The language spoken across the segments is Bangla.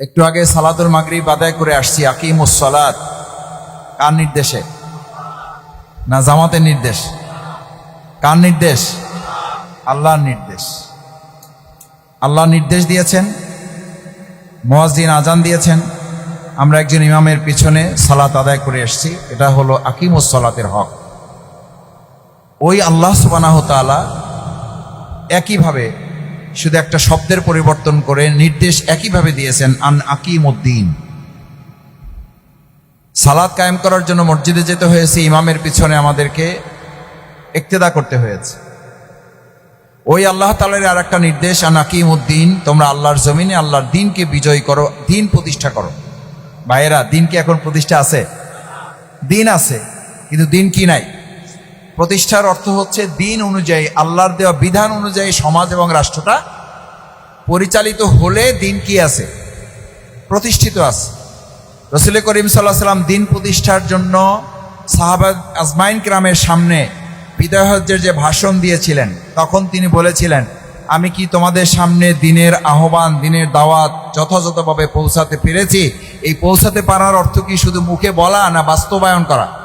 একটু আগে সালাতুল মাগরিব আদায় করে আসছি, আকিমুস সালাত। কার নির্দেশে? না, জামাতের নির্দেশ। কার নির্দেশ? আল্লাহর নির্দেশ। আল্লাহ নির্দেশ দিয়েছেন মোয়াজদিন আজান দিয়েছেন। আমরা একজন ইমামের পিছনে সালাত আদায় করে এসেছি, এটা হলো আকিমুস সালাতের হক। ওই আল্লাহ সুবানাহ তাআলা একইভাবে শুধু একটা শব্দের পরিবর্তন করে নির্দেশ একইভাবে দিয়েছেন, আন আকিম উদ্দিন সালাদ কায়েম করার জন্য মসজিদে যেতে হয়েছে, ইমামের পিছনে আমাদেরকে একতেদা করতে হয়েছে। ওই আল্লাহ তালের আর একটা নির্দেশ, আন আকিম উদ্দিন তোমরা আল্লাহর জমিনে আল্লাহর দিনকে বিজয় করো, দিন প্রতিষ্ঠা করো। ভাইয়েরা, দিন কি এখন প্রতিষ্ঠা আছে? দিন আছে, কিন্তু দিন কি নাই? প্রতিষ্ঠার অর্থ হচ্ছে দিন অনুযায়ী, আল্লাহর দেওয়া বিধান অনুযায়ী সমাজ এবং রাষ্ট্রটা পরিচালিত হলে দিন কি আছে? প্রতিষ্ঠিত আছে। রসুল করিম সাল্লাহ সাল্লাম দিন প্রতিষ্ঠার জন্য সাহাবাদ আজমাইন গ্রামের সামনে বিদায় যে ভাষণ দিয়েছিলেন, তখন তিনি বলেছিলেন, আমি কি তোমাদের সামনে দিনের আহ্বান, দিনের দাওয়াত যথাযথভাবে পৌঁছাতে পেরেছি? এই পৌঁছাতে পারার অর্থ কি শুধু মুখে বলা না বাস্তবায়ন করা?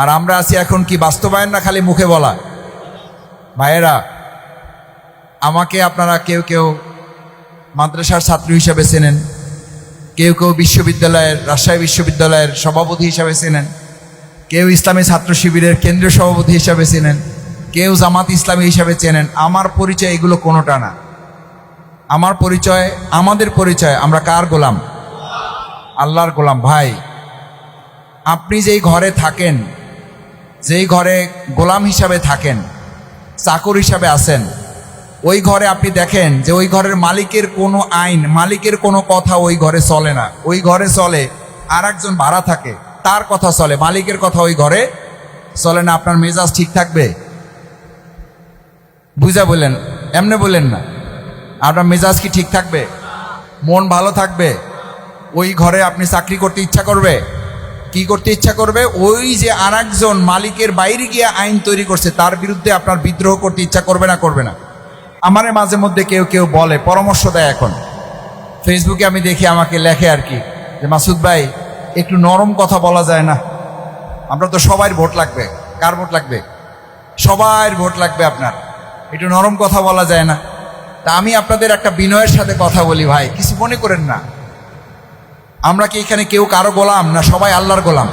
আর আমরা আছি এখন কি বাস্তবায়ন না খালি মুখে বলা? ভাইয়েরা, আমাকে আপনারা কেউ কেউ মাদ্রাসার ছাত্র হিসাবে চেনেন, কেউ কেউ বিশ্ববিদ্যালয়ের, রাজশাহী বিশ্ববিদ্যালয়ের সভাপতি হিসাবে চেনেন, কেউ ইসলামী ছাত্র শিবিরের কেন্দ্রীয় সভাপতি হিসাবে চেনেন, কেউ জামাত ইসলামী হিসাবে চেনেন, আমার পরিচয় এগুলো কোনোটা না। আমার পরিচয়, আমাদের পরিচয়, আমরা কার গোলাম? আল্লাহর গোলাম। ভাই, আপনি যেই ঘরে থাকেন যেই ঘরে গোলাম হিসাবে থাকেন, চাকর হিসাবে আছেন, ওই ঘরে আপনি দেখেন যে ওই ঘরের মালিকের কোনো আইন, মালিকের কোনো কথা ওই ঘরে চলে না। ওই ঘরে চলে আর একজন ভাড়া থাকে, তার কথা চলে, মালিকের কথা ওই ঘরে চলে না। আপনার মেজাজ ঠিক থাকবে? বুঝা বললেন, এমনি বললেন না। আপনার মেজাজ কি ঠিক থাকবে? মন ভালো থাকবে? ওই ঘরে আপনি চাকরি করতে ইচ্ছা করবে? কি করতে ইচ্ছা করবে? ওই যে আর মালিকের বাইরে গিয়ে আইন তৈরি করছে, তার বিরুদ্ধে আপনার বিদ্রোহ করতে ইচ্ছা করবে না করবে না। আমারে মাঝে মধ্যে কেউ কেউ বলে, পরামর্শ দেয় এখন। ফেসবুকে আমি দেখি আমাকে লেখে আর কি, যে, মাসুদ ভাই, একটু নরম কথা বলা যায় না। আমরা তো সবার ভোট লাগবে। কার ভোট লাগবে? সবার ভোট লাগবে আপনার। একটু নরম কথা বলা যায় না। তা আমি আপনাদের একটা বিনয়ের সাথে কথা বলি ভাই, কিছু মনে করেন না। আমরা কি এখানে কেউ কারও গোলাম না সবাই আল্লাহর গোলাম?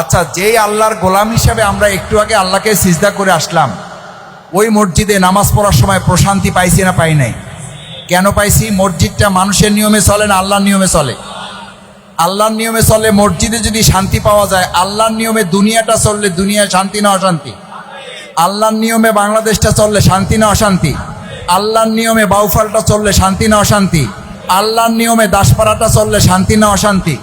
আচ্ছা যেই আল্লাহর গোলাম হিসাবে আমরা একটু আগে আল্লাহকে সিজদা করে আসলাম, ওই মসজিদে নামাজ পড়ার সময় প্রশান্তি পাইছি না পাই নাই? কেন পাইছি? মসজিদটা মানুষের নিয়মে চলে না আল্লাহর নিয়মে চলে? আল্লাহর নিয়মে চলে মসজিদে যদি শান্তি পাওয়া যায়, আল্লাহর নিয়মে দুনিয়াটা চললে দুনিয়ায় শান্তি না অশান্তি? আল্লাহর নিয়মে বাংলাদেশটা চললে শান্তি না অশান্তি? আল্লাহর নিয়মে বাউফালটা চললে শান্তি না অশান্তি? আল্লাহর নিয়মে দাসপাড়াটা চললে শান্তি না অশান্তি?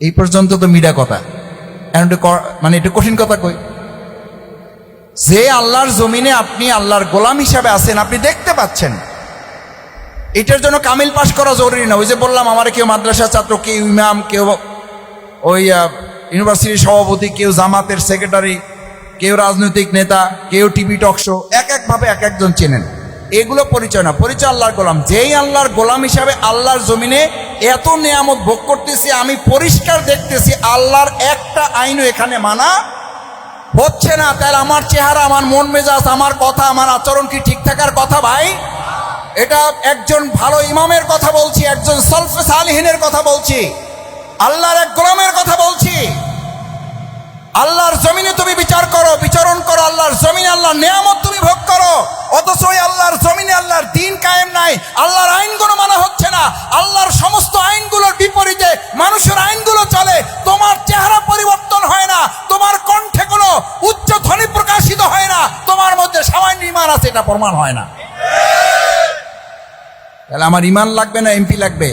এই পর্যন্ত তো মিডা কথা। মানে একটু কঠিন কথা কই। যে আল্লাহর জমিনে আপনি আল্লাহর গোলাম হিসাবে আছেন, আপনি দেখতে পাচ্ছেন। এটার জন্য কামিল পাশ করা জরুরি না। ওই যে বললাম, আমার কেউ মাদ্রাসা ছাত্র, কেউ ইমাম, কেউ ওই ইউনিভার্সিটির সভাপতি, কেউ জামাতের সেক্রেটারি কেউ রাজনৈতিক নেতা, কেউ টিভি টক শো এক একভাবে এক একজন চেনেন। এগুলো পরিচয় না। পরিচয় আল্লাহর গোলাম। যেই আল্লাহর গোলাম হিসাবে আল্লাহর জমিনে এত নিয়ামত ভোগ করতেছি, আমি পরিষ্কার দেখতেছি আল্লাহর একটা আইনও এখানে মানা হচ্ছে না। তাহলে আমার চেহারা, আমার মন মেজাজ, আমার কথা, আমার আচরণ কি ঠিক থাকার কথা ভাই? এটা একজন ভালো ইমামের কথা বলছি, একজন সলফে সালহীনের কথা বলছি, আল্লাহর এক গোলামের কথা বলছি। আল্লাহর জমিনে তুমি বিচার করো, বিচারণ করো, আল্লাহর জমিনে আল্লাহর নিয়ামত তুমি ভোগ করো। অথচ ওই আল্লাহর জমিনে আল্লাহর দিন কায়েম নাই, আল্লাহর আইনগুলো মানা হচ্ছে না, আল্লাহর সমস্ত আইনগুলোর বিপরীতে মানুষের আইনগুলো চলে, তোমার চেহারা পরিবর্তন হয় না, তোমার কণ্ঠে কোনো উচ্চ ধ্বনি প্রকাশিত হয় না, তোমার মধ্যে সামান্য ইমান আছে, এটা প্রমাণ হয় না। তাহলে আমার ইমান লাগবে না, এমপি লাগবে?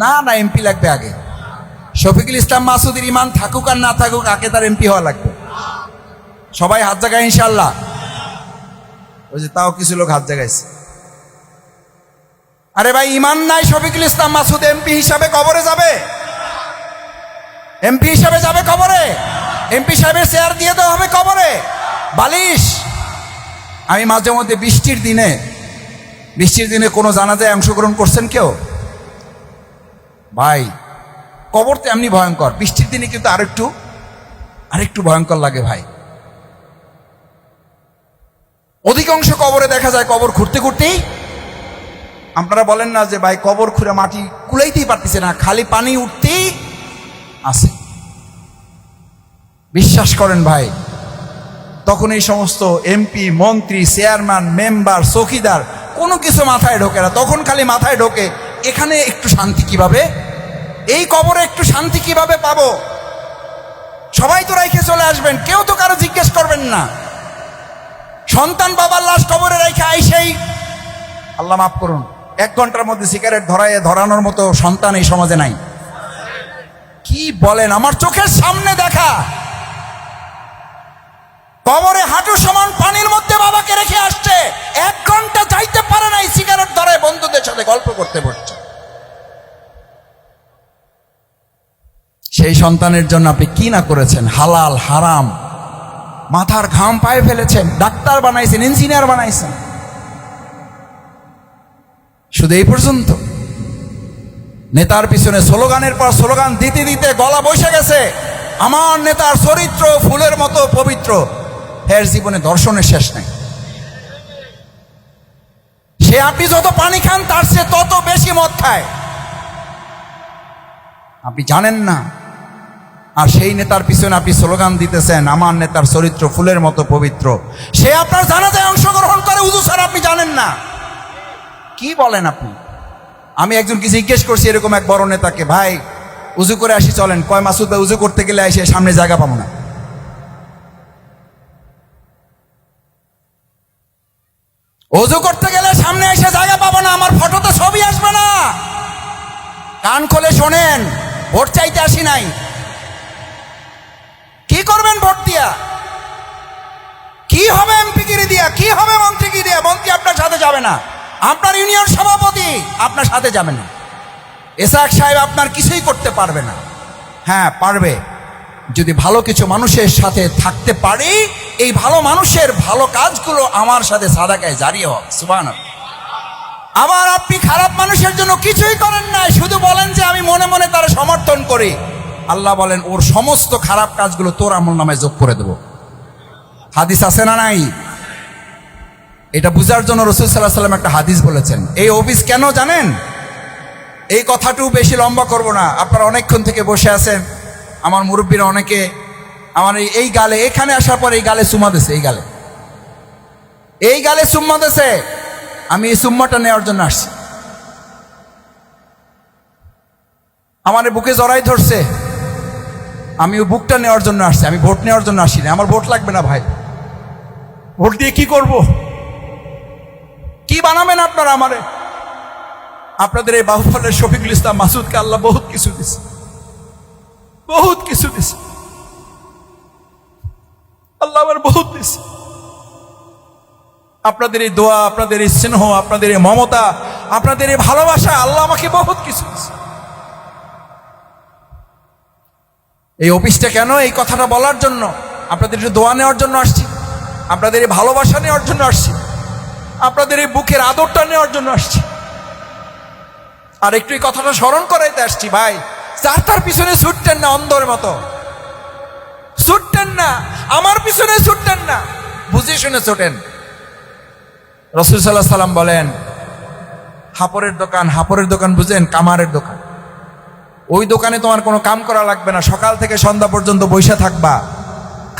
না না, এমপি লাগবে আগে। শফিকুল ইসলাম মাসুদের ইমান থাকুক আর না থাকুক, আগে তার এমপি হওয়া লাগবে। সবাই হাত জায়গায় ইনশাল্লাহ ওই যে তাও কিছু লোক হাত জায়গাইছে আরে ভাই ইমান নাই, শফিকুল ইসলাম মাসুদ এমপি হিসাবে কবরে যাবে। এমপি হিসাবে যাবে কবরে। এমপি সাহেবের চেয়ার দিয়ে দেওয়া হবে কবরে। বালিশ। আমি মাঝে মধ্যে বৃষ্টির দিনে বৃষ্টির দিনে কোনো জানাজায় অংশগ্রহণ করছেন কেউ? ভাই কবর তো এমনি ভয়ঙ্কর। বৃষ্টির দিনে কিন্তু আরেকটু আরেকটু ভয়ঙ্কর লাগে ভাই। অধিকাংশ কবরে দেখা যায় কবর খুঁড়তে খুঁড়তেই আপনারা বলেন না যে ভাই কবর খুঁড়ে মাটি কুলাইতেই পারতেছে না, খালি পানি উঠতেই আছে। বিশ্বাস করেন ভাই, তখন এই সমস্ত এমপি মন্ত্রী, চেয়ারম্যান, মেম্বার, চৌকিদার, কোনো কিছু মাথায় ঢোকে না। তখন খালি মাথায় ঢোকে, এখানে একটু শান্তি কীভাবে? এই কবরে একটু শান্তি কীভাবে পাবো? সবাই তো রাইখে চলে আসবেন, কেউ তো কারও জিজ্ঞেস করবেন না। সন্তান বাবার লাশ কবরে রাইখে আইসেই আল্লাহ মাফ করুন, এক ঘণ্টার মধ্যে সিগারেট ধরায়, ধরানোর মতো সন্তান এই সমাজে নাই। কি বলেন? আমার চোখের সামনে দেখা। কবরে হাঁটু সমান পানির মধ্যে বাবাকে রেখে আসছে, এক ঘণ্টা যাইতে পারে নাই, সিগারেট ধরায় বন্ধুদের সাথে গল্প করতে বসছে। সেই সন্তানের জন্য আপনি কি না করেছেন? হালাল, হারাম। মাথার ঘাম পায়ে ফেলেছেন, ডাক্তার বানাইছেন, ইঞ্জিনিয়ার বানাইছেন। শুধু এই পর্যন্ত। নেতার পিছনে স্লোগানের পর স্লোগান দিতে দিতে গলা বসে গেছে। আমার নেতার চরিত্র ফুলের মতো পবিত্র। এর জীবনে দর্শনের শেষ নেই। সে আপনি যত পানি খান, তার সে তত বেশি মদ খায়। আপনি জানেন না। আর সেই নেতার পিছনে আপনি স্লোগান দিতেছেন, আমার নেতার চরিত্র ফুলের মতো পবিত্র। সে আপনার জানাজায় অংশগ্রহণ করে, উদু স্যার, আপনি জানেন না। কি বলেন আপনি? আমি একজনকে জিজ্ঞেস করছি এরকম এক বড় নেতাকে, ভাই, উজু করে আসি, চলেন। কয়, মাসুদ ভাই, উজু করতে গেলে এসে সামনে জায়গা পাবো না। অজু করতে গেলে সামনে এসে জায়গা পাবো না, আমার ফটোতে ছবি আসবে না। কান খোলে শোনেন, ভোট চাইতে আসি নাই। কি করবেন ভোট দিয়া? কি হবে এমপিগিরি দিয়া? কি হবে মন্ত্রীগিরি দিয়া? মন্ত্রী আপনার সাথে যাবে না। আপনার ইউনিয়ন সভাপতি আপনার সাথে যাবে না। এসাক সাহেব আপনার কিছুই করতে পারবে না। হ্যাঁ পারবে। যদি ভালো কিছু মানুষের সাথে থাকতে পারি, এই ভালো মানুষের ভালো কাজগুলো আমার সাথে সাদাকায় জারি হোক। সুবান আবার আপনি খারাপ মানুষের জন্য কিছুই করেন না শুধু বলেন যে আমি মনে মনে তার সমর্থন করি। আল্লাহ বলেন, ওর সমস্ত খারাপ কাজগুলো তোর আমল নামায় যোগ করে দেব। হাদিস আছে না নাই? এটা বুঝার জন্য রসুল সাল্লাহ সাল্লাম একটা হাদিস বলেছেন। এই অফিস কেন জানেন? এই কথাটু বেশি লম্বা করব না। আপনারা অনেকক্ষণ থেকে বসে আছেন। আমার মুরব্বীরা অনেকে, আমার এই- গালে, এখানে আসার পর এই গালে সুমা দিছে এই গালে। এই গালে সুম্মা দিছে আমি এই সুম্মাটা নেওয়ার জন্য আসছি। আমার বুকে জড়াই ধরছে। আমি ওই বুকটা নেওয়ার জন্য আসছি, আমি ভোট নেওয়ার জন্য আসিনি আমার ভোট লাগবে না ভাই। ভোট দিয়ে কি করব? কি বানাবেন আপনারা আমারে? আপনাদের এই বাহুফলের শফিকুল ইসলাম মাসুদকে আল্লাহ বহুত কিছু দিছে। বহুত কিছু দিছে। আল্লাহ আমার বহুত দিছে। আপনাদের এই দোয়া, আপনাদের এই স্নেহ, আপনাদের এই মমতা, আপনাদের এই ভালোবাসা আল্লাহ আমাকে বহুত কিছু দিছে। এই অফিসটা কেন এই কথাটা বলার জন্য? আপনাদের একটু দোয়া নেওয়ার জন্য আসছি। আপনাদের এই ভালোবাসা নেওয়ার জন্য আসছি। আপনাদের এই বুকের আদরটা নেওয়ার জন্য আসছি। আর একটু এই কথাটা স্মরণ করাইতে আসছি, ভাই। যার তার পিছনে ছুটতেন না অন্ধর মতো। ছুটতেন না। আমার পিছনে ছুটতেন না। বুঝে শুনে ছুটেন। রসুল সাল্লাহ সাল্লাম বলেন, হাপরের দোকান হাপরের দোকান বুঝেন, কামারের দোকান। ওই দোকানে তোমার কোনো কাম করা লাগবে না। সকাল থেকে সন্ধ্যা পর্যন্ত বৈশা থাকবা।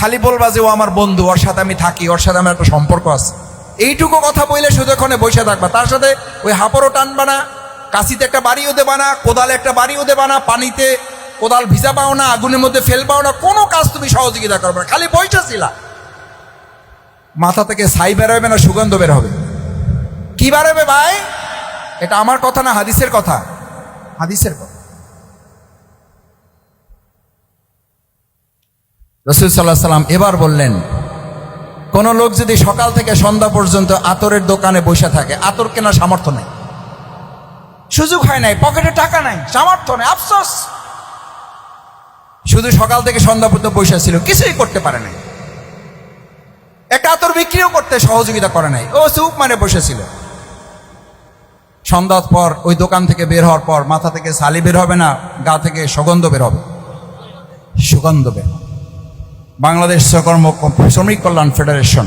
খালি বলবা যে, ও আমার বন্ধু, ওর সাথে আমি থাকি, ওর সাথে আমার একটা সম্পর্ক আছে। এইটুকু কথা বললে শুধু ওখানে বসে থাকবা। তার সাথে ওই হাপড়ও টানবা না, কাশিতে একটা বাড়িও দেবা না, কোদালে একটা বাড়িও দেবা না, পানিতে কোদাল ভিজা পাও না, আগুনের মধ্যে ফেল পাও না, কোনো কাজ তুমি সহযোগিতা করবে না, খালি বইটা ছিলা। মাথা থেকে ছাই বেরোবে না, সুগন্ধ বের হবে। কি বেরোবে ভাই? এটা আমার কথা না, হাদিসের কথা? হাদিসের কথা। রসুল সাল্লাহ সাল্লাম এবার বললেন, কোন লোক যদি সকাল থেকে সন্ধ্যা পর্যন্ত আতরের দোকানে বসে থাকে, আতর কেনার সামর্থ্য নেই। সুযোগ হয় নাই, পকেটে টাকা নাই, সামর্থ্য নেই, আফসোস। শুধু সকাল থেকে সন্ধ্যা পর্যন্ত বসে ছিল, কিছুই করতে পারে নাই। একটা আতর বিক্রিও করতে সহযোগিতা করে নাই, ও চুপ মানে বসেছিল সন্ধ্যার পর, ওই দোকান থেকে বের হওয়ার পর, মাথা থেকে সালি বের হবে না, গা থেকে সুগন্ধ বের হবে। সুগন্ধ বের হবে। বাংলাদেশ শ্রমকর্ম শ্রমিক কল্যাণ ফেডারেশন।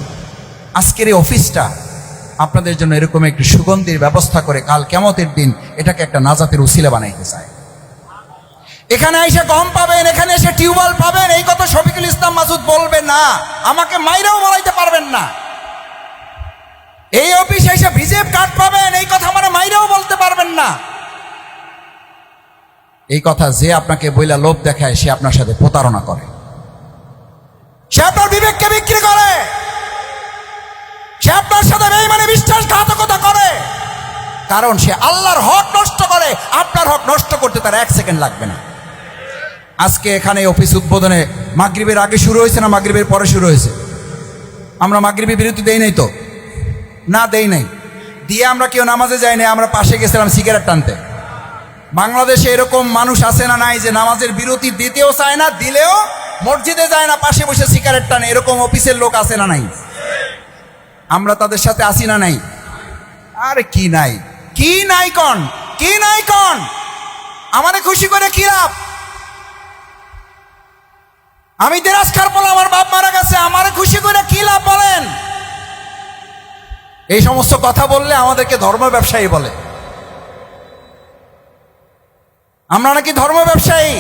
আজকের এই অফিসটা আপনাদের জন্য এরকম একটি সুগন্ধির ব্যবস্থা করে কাল কেমতের দিন এটাকে একটা নাজাতের উসিলে বানাইতে চায়। এখানে এসে গম পাবেন, এখানে এসে টিউবওয়েল পাবেন, এই কথা শফিকুল ইসলাম মাসুদ বলবে না। আমাকে মাইরাও বলাইতে পারবেন না। এই অফিসে এসে ভিজেপ কার্ড পাবেন, এই কথা আমার মাইরাও বলতে পারবেন না। এই কথা যে আপনাকে বইলা লোভ দেখায়, সে আপনার সাথে প্রতারণা করে। সে আপনার বিবেককে বিক্রি করে। সে আপনার সাথে বেইমানে বিশ্বাসঘাতকতা করে। কারণ সে আল্লাহর হক নষ্ট করে, আপনার হক নষ্ট করতে তার এক সেকেন্ড লাগবে না। আজকে এখানে অফিস উদ্বোধনে মাগরিবের আগে শুরু হয়েছে না মাগরিবের পরে শুরু হয়েছে? আমরা মাগরিবের বিরতি দেই নাই তো? না, দেই নাই। দিয়ে আমরা কেউ নামাজে যাই নাই, আমরা পাশে গেছিলাম সিগারেট টানতে। বাংলাদেশে এরকম মানুষ আছে না নাই যে নামাজের বিরতি দিতেও চায় না, দিলেও মসজিদে যায় না, পাশে বসে সিগারেট টানে, এরকম অফিসের লোক আছে না নাই? আমরা তাদের সাথে আসি না নাই? আরে কি নাই? কি নাই কন? কি নাই কন? আমারে খুশি করে কি লাভ? আমি দেরাজকার বলে আমার বাপ মারা গেছে, আমারে খুশি করে কি লাভ বলেন? এই সমস্ত কথা বললে আমাদেরকে ধর্ম ব্যবসায়ী বলে। আমরা নাকি ধর্ম ব্যবসায়ী?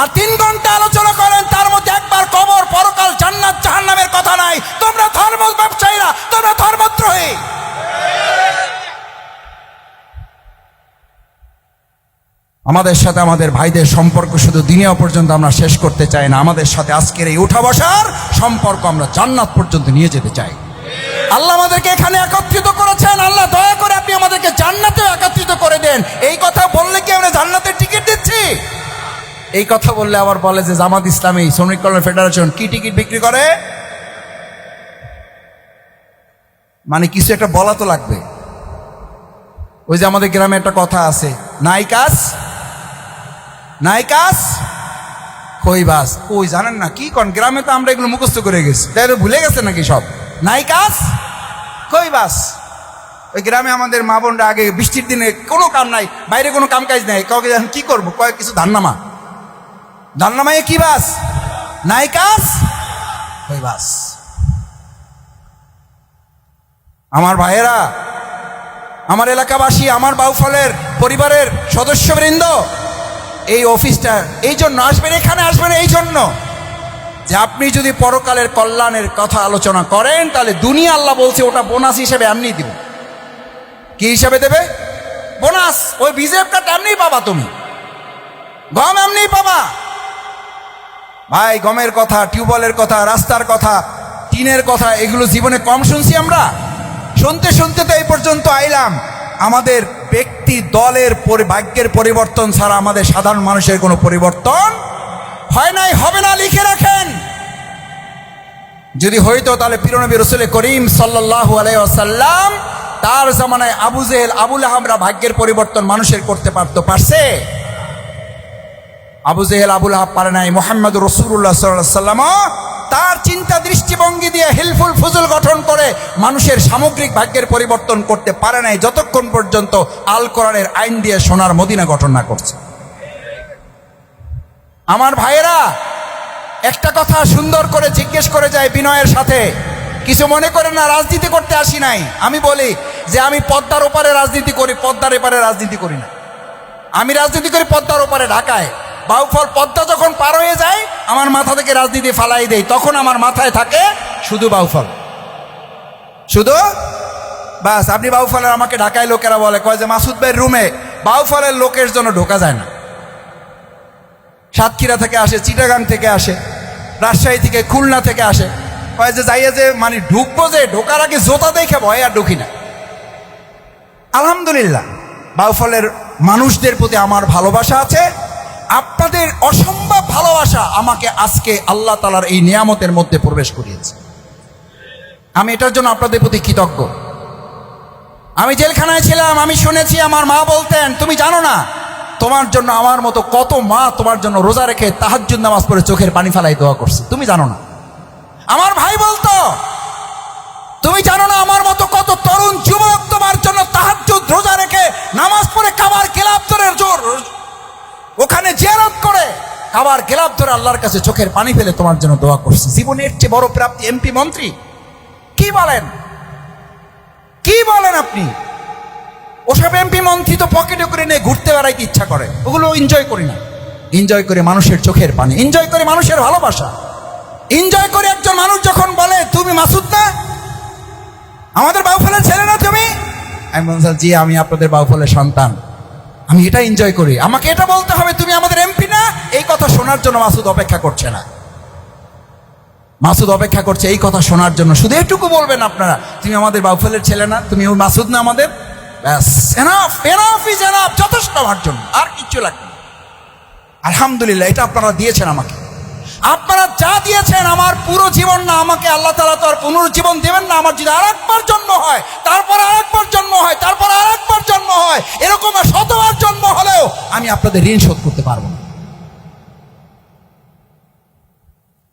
আর তিন ঘণ্টা আলোচনা করেন, তার মধ্যে একবার কবর, পরকাল জান্নাত, জাহান্নামের কথা নাই। তোমরা ধর্ম ব্যবসায়ীরা, তোমরা ধর্মদ্রোহী। আমাদের সাথে আমাদের ভাইদের সম্পর্ক শুধু দিনেও পর্যন্ত আমরা শেষ করতে চাই না। আমাদের সাথে আজকের এই উঠা বসার সম্পর্ক আমরা জান্নাত পর্যন্ত নিয়ে যেতে চাই। আল্লাহ আমাদেরকে এখানে একত্রিত করেছেন। আল্লাহ দয়া করে আপনি আমাদেরকে জান্নাতে একত্রিত করে দেন। এই কথা বললে কি আমরা জান্নাতের টিকিট দিচ্ছি? এই কথা বললে আবার বলে যে জামাত ইসলামী, শ্রমিক কল্যাণ ফেডারেশন কি টিকিট বিক্রি করে? মানে কিছু একটা বলা তো লাগবে। ওই যে আমাদের গ্রামে একটা কথা আছে নাইকাস কই বাস? ওই জানেন না, কি কন? গ্রামে তো আমরা এগুলো মুখস্থ করে গেছি। তাই ভুলে গেছে নাকি সব? নাই কাজ কই বাস? ওই গ্রামে আমাদের মা বোনরা আগে বৃষ্টির দিনে কোনো কাম নাই, বাইরে কোনো কাম কাজ নাই, কাউকে কি করব? কয়েক কিছু ধান নামা। ধান নামাইয়ে কি বাস? নাইকাস কইবাস আমার ভাইয়েরা, আমার এলাকাবাসী, আমার বাউফলের পরিবারের সদস্যবৃন্দ, এই অফিসটা, এই জন্য আসবেন, এখানে আসবেন, এই জন্য। যে আপনি যদি পরকালের কল্যাণের কথা আলোচনা করেন, তাহলে দুনিয়া আল্লাহ বলছে, ওটা বোনাস হিসেবে এমনি দিব। কি হিসাবে দেবে? বোনাস। ওই বিজেপ কার্ড এমনি পাবা তুমি। গম এমনি পাবা। ভাই, গমের কথা, টিউবওয়েলের কথা, রাস্তার কথা, টিনের কথা, এগুলো জীবনে কম শুনছি আমরা। শুনতে শুনতে তো এই পর্যন্ত আইলাম। আমাদের ব্যক্তি দলের ভাগ্যের পরিবর্তন ছাড়া আমাদের সাধারণ মানুষের কোনো পরিবর্তন হয় নাই, হবে না, লিখে রাখেন। যদি হইতো তাহলে পিরনবী রসুল করিম সাল্লাহ আলাইসাল্লাম তার জামানায় আবু জেহেল, আবুল আহমরা ভাগ্যের পরিবর্তন মানুষের করতে পারতো, পারছে? আবু জেহেল, আবুল আহাব পারে নাই। মোহাম্মদ রসুল্লাহ সাল্লাম তার চিন্তা দৃষ্টিভঙ্গি দিয়ে হিলফুল ফুজুল গঠন করে মানুষের সামগ্রিক ভাগ্যের পরিবর্তন করতে পারে নাই। যতক্ষণ পর্যন্ত আল কোরআনের আইন দিয়ে সোনার মদিনা গঠন না করছে। আমার ভাইয়েরা, একটা কথা সুন্দর করে জিজ্ঞেস করে যায় বিনয়ের সাথে। কিছু মনে করেন না, রাজনীতি করতে আসি নাই। আমি বলি যে আমি পদ্মার ওপারে রাজনীতি করি, পদ্মার এপারে রাজনীতি করি না। আমি রাজনীতি করি পদ্মার ওপারে, ঢাকায়। বাউফল পদ্মা যখন পার হয়ে যায়, আমার মাথা থেকে রাজনীতি ফালাই দেয়। তখন আমার মাথায় থাকে শুধু বাউফল। শুধু? বাস, আপনি বাউফলের আমাকে ঢাকায় লোকেরা বলে, কয় যে মাসুদ ভাইয়ের রুমে বাউফলের লোকের জন্য ঢোকা যায় না। সাতক্ষীরা থেকে আসে, চিটাগাং থেকে আসে, রাজশাহী থেকে খুলনা থেকে আসে। কয় যে যাইয়া যে মানে ঢুকবো যে, ঢোকার আগে জোতা দেখে ভয় আর ঢুকি না। আলহামদুলিল্লাহ, বাউফলের মানুষদের প্রতি আমার ভালোবাসা আছে আপনাদের অসম্ভব ভালোবাসা আমাকে আজকে আল্লাহ তালার এই নিয়ামতের মধ্যে প্রবেশ করিয়েছে। আমি এটার জন্য আপনাদের প্রতি কৃতজ্ঞ। আমি জেলখানায় ছিলাম, আমি শুনেছি আমার মা বলতেন, তুমি জানো না, তোমার জন্য আমার মতো কত মা তোমার জন্য রোজা রেখে তাহাজ্জুদ নামাজ পড়ে চোখের পানি ফেলাই দোয়া করছে। তুমি জানো না। আমার ভাই বলতো, তুমি জানো না আমার মতো কত তরুণ যুবক তোমার জন্য তাহাজ্জুদ রোজা রেখে গেলাপ ধরে আল্লাহর কাছে চোখের পানি ফেলে তোমার জন্য দোয়া করছি। জীবনের চেয়ে বড় প্রাপ্তি এমপি মন্ত্রী। কি বলেন? কি বলেন আপনি? ওসব এমপি মন্ত্রী তো পকেটে করে নিয়ে ঘুরতে বেড়াইতে ইচ্ছা করে। ওগুলো এনজয় করি না। এনজয় করে মানুষের চোখের পানি। এনজয় করে মানুষের ভালোবাসা। এনজয় করে একজন মানুষ যখন বলে, তুমি মাসুদ না? আমাদের বাউফলের ছেলে না তুমি? আমি বললাম জি, আমি আপনাদের বাউফলের সন্তান। আমি এটা এনজয় করি। আমাকে এটা বলতে হবে, তুমি আমাদের এমপি না? এই কথা শোনার জন্য মাসুদ অপেক্ষা করছে না। মাসুদ অপেক্ষা করছে এই কথা শোনার জন্য। শুধু এটুকু বলবেন আপনারা, তুমি আমাদের বাউফলের ছেলে না, তুমি ওই মাসুদ না আমাদের? ব্যাস এনাফ যথেষ্ট আমার জন্য, আর কিচ্ছু লাগবে। আলহামদুলিল্লাহ, এটা আপনারা দিয়েছেন আমাকে। আপনারা যা দিয়েছেন আমার পুরো জীবন না, আমাকে আল্লাহ তালা তো আর পুনর্জীবন দেবেন না, আমার যদি আর একবার জন্ম হয়, তারপর আর একবার জন্ম হয়, তারপর আর একবার জন্ম হয়, এরকম শতবার জন্ম হলেও আমি আপনাদের ঋণ শোধ করতে পারব না।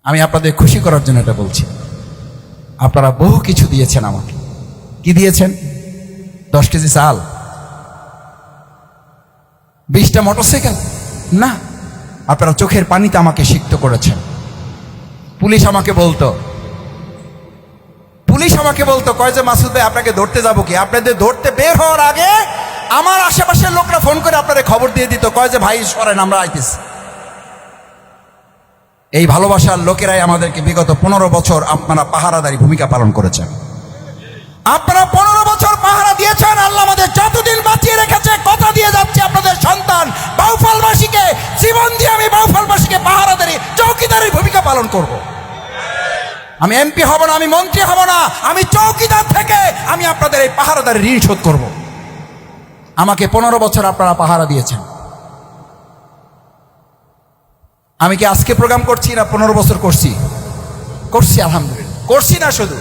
আমি আপনাদের খুশি করার জন্য এটা বলছি। আপনারা বহু কিছু দিয়েছেন আমাকে। কি দিয়েছেন? দশ কেজি চাল। বিশটা মোটরসাইকেল? না। আপনারা চোখের পানিতে আমাকে সিক্ত করেছেন। পুলিশ আমাকে বলতো। পুলিশ আমাকে বলতো, কয় যে মাসুদ ভাই, আপনাকে ধরতে যাব কি? আপনাদের ধরতে বের হওয়ার আগে আমার আশেপাশের লোকরা ফোন করে আপনাদের খবর দিয়ে দিত, কয় যে, ভাই, সরেন, আমরা আইতেছি। এই ভালোবাসার লোকেরাই আমাদেরকে বিগত পনেরো বছর আপনারা পাহারাদারি ভূমিকা পালন করেছেন। আপনারা পনেরো বছর আমি বাউফলবাসীকে পাহারাদারি চৌকিদারি ভূমিকা পালন করব। আমি এমপি হব না, আমি মন্ত্রী হব না, আমি চৌকিদার থেকে আমি আপনাদের এই পাহারাদারি ঋণ শোধ করব। আমাকে পনেরো বছর আপনারা পাহারা দিয়েছেন। আমি কি আজকে প্রোগ্রাম করছি না পনেরো বছর করছি? করছি আলহামদুলিল্লাহ। করছি না শুধু।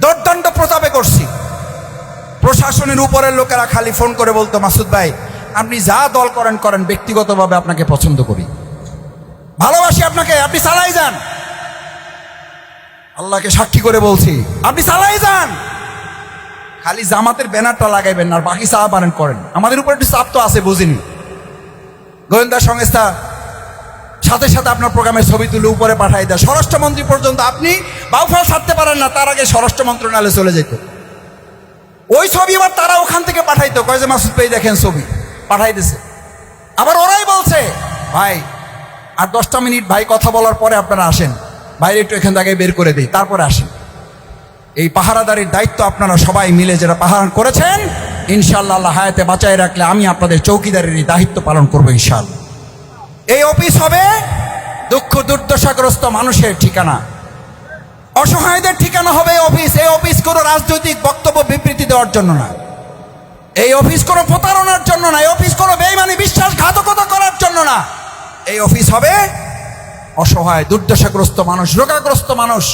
দর্দণ্ড প্রতাপে করছি। প্রশাসনের উপরের লোকেরা খালি ফোন করে বলতো, মাসুদ ভাই আপনি যা দল করেন করেন, ব্যক্তিগতভাবে আপনাকে পছন্দ করি। ভালোবাসি আপনাকে, আপনি চালাই যান। আল্লাহকে সাক্ষী করে বলছি, আপনি চালাই যান। খালি জামাতের ব্যানারটা লাগাইবেন আর বাকি চা পারেন করেন। আমাদের উপর একটু চাপ তো আছে, বুঝিনি। গোয়েন্দা সংস্থা সাথে সাথে আপনার প্রোগ্রামের ছবি তুলে উপরে পাঠাই দেয়। স্বরাষ্ট্রমন্ত্রী পর্যন্ত আপনি বাউফল ছাড়তে পারেন না, তার আগে স্বরাষ্ট্র মন্ত্রণালয়ে চলে যেত ওই ছবি আবার তারা ওখান থেকে পাঠাইতো। কয় যে মাসুদ ভাই দেখেন ছবি। পাঠাই দিছে। আবার ওরাই বলছে, ভাই, আর দশটা মিনিট ভাই কথা বলার পরে আপনারা আসেন। বাইরে একটু এখান থেকে বের করে দিই, তারপরে আসেন। এই পাহারাদারির দায়িত্ব আপনারা সবাই মিলে যারা পাহারা করেছেন ইনশাল্লাহ হায়াতে বাঁচায় রাখলে আমি আপনাদের চৌকিদারের এই দায়িত্ব পালন করব ইনশাল্লাহ এই অফিস হবে দুঃখ দুর্দশাগ্রস্ত মানুষের ঠিকানা। অসহায়দের ঠিকানা হবে অফিস। এই অফিস কোনো রাজনৈতিক বক্তব্য বিবৃতি দেওয়ার জন্য না। এই অফিস কোনো প্রতারণার জন্য না, এই অফিস কোনো বেইমানি, বিশ্বাসঘাতকতা করার জন্য না। এই অফিস হবে অসহায়, দুর্দশাগ্রস্ত মানুষ, রোগাগ্রস্ত মানুষ,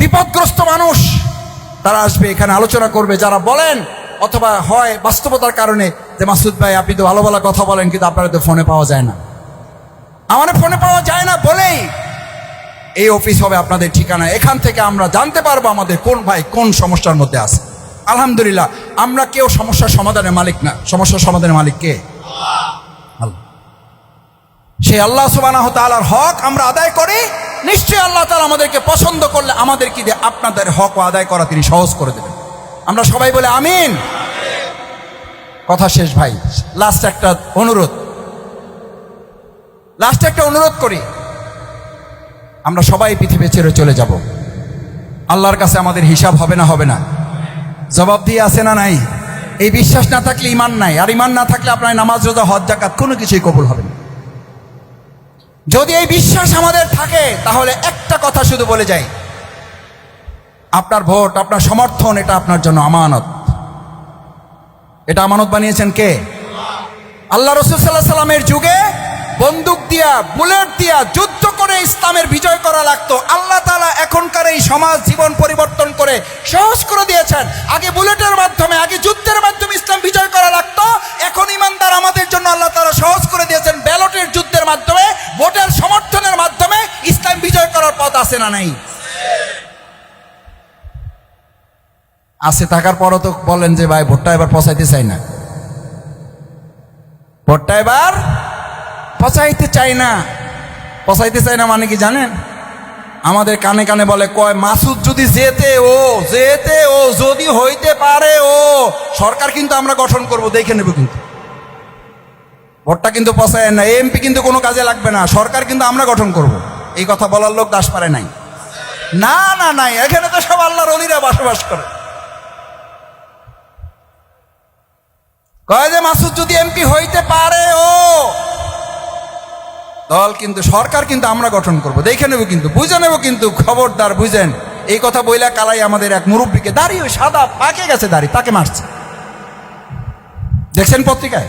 বিপদগ্রস্ত মানুষ। তারা আসবে, এখানে আলোচনা করবে, যারা বলেন অথবা হয় বাস্তবতার কারণে যে, মাসুদ ভাই, আপনি তো ভালো ভালো কথা বলেন, কিন্তু আপনারা তো ফোনে পাওয়া যায় না। আমার ফোনে পাওয়া যায় না বলেই এই অফিস হবে আপনাদের ঠিকানা। এখান থেকে আমরা জানতে পারব আমাদের কোন ভাই কোন সমস্যার মধ্যে আছে। আলহামদুলিল্লাহ, আমরা কেউ সমস্যার সমাধানের মালিক না। সমস্যার সমাধানের মালিক কে? আল্লাহ। সেই আল্লাহ সুবানাহ তালার হক আমরা আদায় করি, নিশ্চয়ই আল্লাহ তালা আমাদেরকে পছন্দ করলে আমাদের কি আপনাদের হক আদায় করা তিনি সহজ করে দেবেন। আমরা সবাই বলে আমিন। কথা শেষ ভাই লাস্ট একটা অনুরোধ। লাস্টে একটা অনুরোধ করি। আমরা সবাই পৃথিবী ছেড়ে চলে যাব। আল্লাহর কাছে আমাদের হিসাব হবে না হবে না। জবাব দিয়ে আছে না নাই? এই বিশ্বাস না থাকলে ইমান নাই। আর ইমান না থাকলে আপনার নামাজ, রোজা, হজ জাকাত কোনো কিছুই কবুল হবে যদি এই বিশ্বাস আমাদের থাকে, তাহলে একটা কথা শুধু বলে যাই। আপনার ভোট, আপনার সমর্থন, এটা আপনার জন্য আমানত। এটা আমানত বানিয়েছেন কে? আল্লাহ রসুল সাল্লাহ সাল্লামের যুগে বন্দুক দিয়া, বুলেট দিয়া যুদ্ধ করে ইসলামের বিজয় করা লাগতো। আল্লাহ তালা এখনকার এই সমাজ জীবন পরিবর্তন করে সহজ করে দিয়েছেন। আগে বুলেটের মাধ্যমে, আগে যুদ্ধের মাধ্যমে ইসলাম বিজয় করা লাগতো। এখন ইমানদার আমাদের জন্য আল্লাহ তালা সহজ করে দিয়েছেন ব্যালটের যুদ্ধের মাধ্যমে, ভোটের সমর্থনের মাধ্যমে ইসলাম বিজয় করার পথ আছে না নাই? আছে, থাকার পরও তো বলেন যে ভাই, ভোটটা এবার পচাইতে চাই না। ভোটটা এবার পচাইতে চাই না। পচাইতে চায় না মানে কি জানেন? আমাদের কানে কানে বলে, কয়, মাসুদ যদি যেতে ও যেতে ও, যদি হইতে পারে ও, সরকার কিন্তু আমরা গঠন করব, দেখে নেব কিন্তু। ভোটটা কিন্তু পচায় না এমপি কিন্তু কোনো কাজে লাগবে না, সরকার কিন্তু আমরা গঠন করব। এই কথা বলার লোক দাস পারে নাই। না না, নাই, এখানে তো সব আল্লাহর অলিরা বসবাস করে। কয় যে, মাসুদ যদি এমপি হইতে পারে ও দল কিন্তু, সরকার কিন্তু আমরা গঠন করব। দেখে নেব কিন্তু, বুঝে নেব কিন্তু, খবরদার বুঝেন। এই কথা বইলা কালাই আমাদের এক মুরব্বীকে দাঁড়িয়ে ওই সাদা পাকে গেছে দাড়ি তাকে মারছে। দেখছেন পত্রিকায়?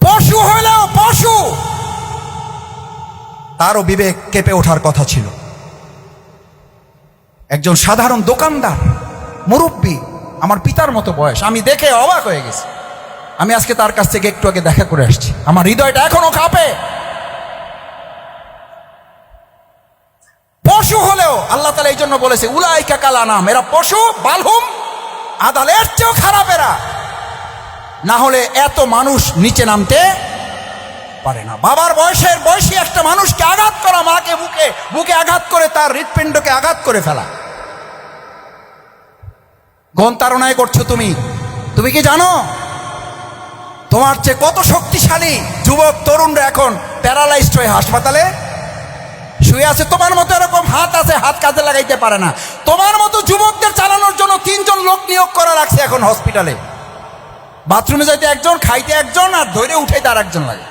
পশু হইলেও পশু! তারও বিবেক কেঁপে ওঠার কথা ছিল। একজন সাধারণ দোকানদার, মুরব্বী, আমার পিতার মতো বয়স, আমি দেখে অবাক হয়ে গেছি। আমি আজকে তার কাছ থেকে একটু আগে দেখা করে আসছি। আমার হৃদয়টা এখনও কাঁপে। পশু হলেও আল্লাহ তালা এই জন্য বলেছে, উলাইকা কালা নাম এরা পশু, বালহুম, আদালের চেয়েও খারাপ এরা না হলে এত মানুষ নিচে নামতে পারে না। বাবার বয়সের বয়সী একটা মানুষকে আঘাত করা, মাকে বুকে বুকে আঘাত করে তার হৃৎপিণ্ডকে আঘাত করে ফেলা। গণ তারণায় করছ তুমি। তুমি কি জানো? তোমার চেয়ে কত শক্তিশালী যুবক, তরুণরা এখন প্যারালাইজড হয়ে হাসপাতালে? শুয়ে আছে তোমার মতো এরকম হাত আছে, হাত কাজে লাগাইতে পারে না। তোমার মতো যুবকদের চালানোর জন্য তিনজন লোক নিয়োগ করা রাখছে এখন হসপিটালে বাথরুমে যাইতে একজন, খাইতে একজন, আর ধরে উঠাইতে আর একজন লাগে।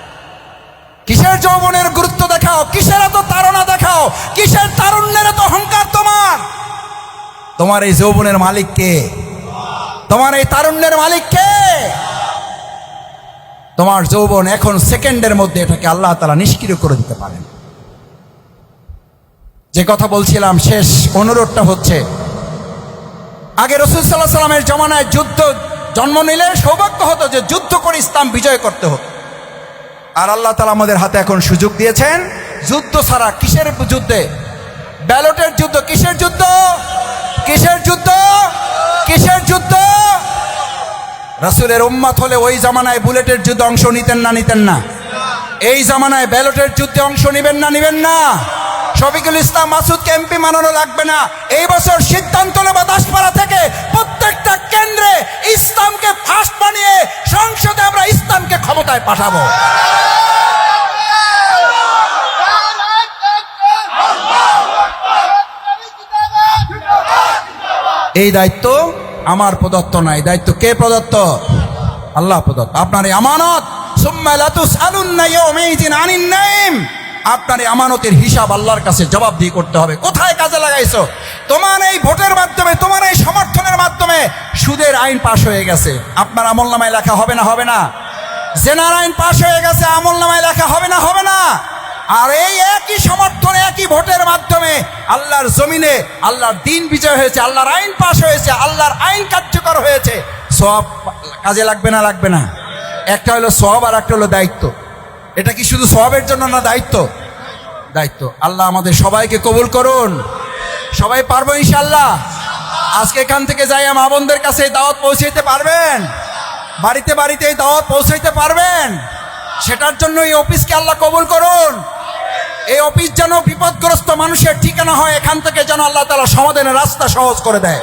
কিসের যৌবনের গুরুত্ব দেখাও? কিসের এত তাড়না দেখাও? কিসের তারুণ্যের এত অহংকার তোমার? তোমার এই যৌবনের মালিককে তোমার এই তারুণ্যের মালিক কে? তোমার যৌবন এখন সেকেন্ডের মধ্যে এটাকে আল্লাহ তালা নিষ্ক্রিয় করে দিতে পারেন। যে কথা বলছিলাম, শেষ অনুরোধটা হচ্ছে, আগে রসুল সাল্লাহ সাল্লামের জমানায় যুদ্ধ, জন্ম নিলে সৌভাগ্য হতো যে যুদ্ধ করে ইসলাম বিজয় করতে হতো। আর আল্লাহ তালা আমাদের হাতে এখন সুযোগ দিয়েছেন, যুদ্ধ ছাড়া কিসের যুদ্ধে? ব্যালটের যুদ্ধ, কিসের যুদ্ধ? কিসের যুদ্ধ? কিসের যুদ্ধ? রাসুলের উম্মাত হলে ওই জামানায় বুলেটের যুদ্ধে অংশ নিতেন না নিতেন না। এই জামানায় ব্যালটের যুদ্ধে অংশ নিবেন না নিবেন না। শফিকুল ইসলাম মাসুদকে এমপি মানানো লাগবে না। এই বছর সিদ্ধান্ত নেব দাসপাড়া থেকে প্রত্যেকটা কেন্দ্রে ইসলামকে ফার্স্ট বানিয়ে সংসদে আমরা ইসলামকে ক্ষমতায় পাঠাবো। এই দায়িত্ব আমার প্রদত্ত নাই। দায়িত্ব কে প্রদত্ত? আল্লাহ প্রদত্ত। আপনার এই আমানত আপনার এই আমানতের হিসাব আল্লাহর কাছে জবাব দিয়ে করতে হবে। কোথায় কাজে লাগাইছো? তোমার এই ভোটের মাধ্যমে, তোমার এই সমর্থনের মাধ্যমে সুদের আইন পাশ হয়ে গেছে। আপনার আমল নামায় লেখা হবে না হবে না। জেনার আইন পাশ হয়ে গেছে আমল নামায় লেখা হবে না হবে না। আর এই একই সমর্থন, একই ভোটের মাধ্যমে আল্লাহর জমিনে আল্লাহর দিন বিজয় হয়েছে, আল্লাহর আইন পাশ হয়েছে, আল্লাহর আইন কার্যকর হয়েছে। সব কাজে লাগবে না লাগবে না। একটা হলো সব আর একটা হলো দায়িত্ব। এটা কি শুধু সবের জন্য না দায়িত্ব? দায়িত্ব। আল্লাহ আমাদের সবাইকে কবুল করুন। সবাই পারব ইনশাল্লাহ আজকে এখান থেকে যাই মা বোনদের কাছে দাওয়াত পৌঁছাইতে পারবেন? বাড়িতে বাড়িতে দাওয়াত পৌঁছাইতে পারবেন? সেটার জন্য এই অফিসকে আল্লাহ কবুল করুন। এই অফিস যেন বিপদগ্রস্ত মানুষের ঠিকানা হয়, এখান থেকে যেন আল্লাহ তালা সমাধানের রাস্তা সহজ করে দেয়।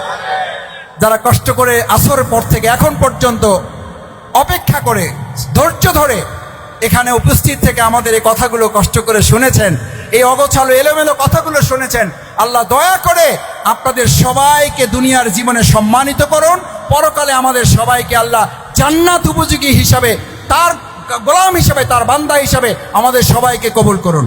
যারা কষ্ট করে আসরের পর থেকে এখন পর্যন্ত অপেক্ষা করে, ধৈর্য ধরে এখানে উপস্থিত থেকে আমাদের এই কথাগুলো কষ্ট করে শুনেছেন, এই অগোছালো এলোমেলো কথাগুলো শুনেছেন, আল্লাহ দয়া করে আপনাদের সবাইকে দুনিয়ার জীবনে সম্মানিত করুন। পরকালে আমাদের সবাইকে আল্লাহ জান্নাত উপযোগী হিসাবে, তার গোলাম হিসাবে, তার বান্দা হিসাবে আমাদের সবাইকে কবুল করুন।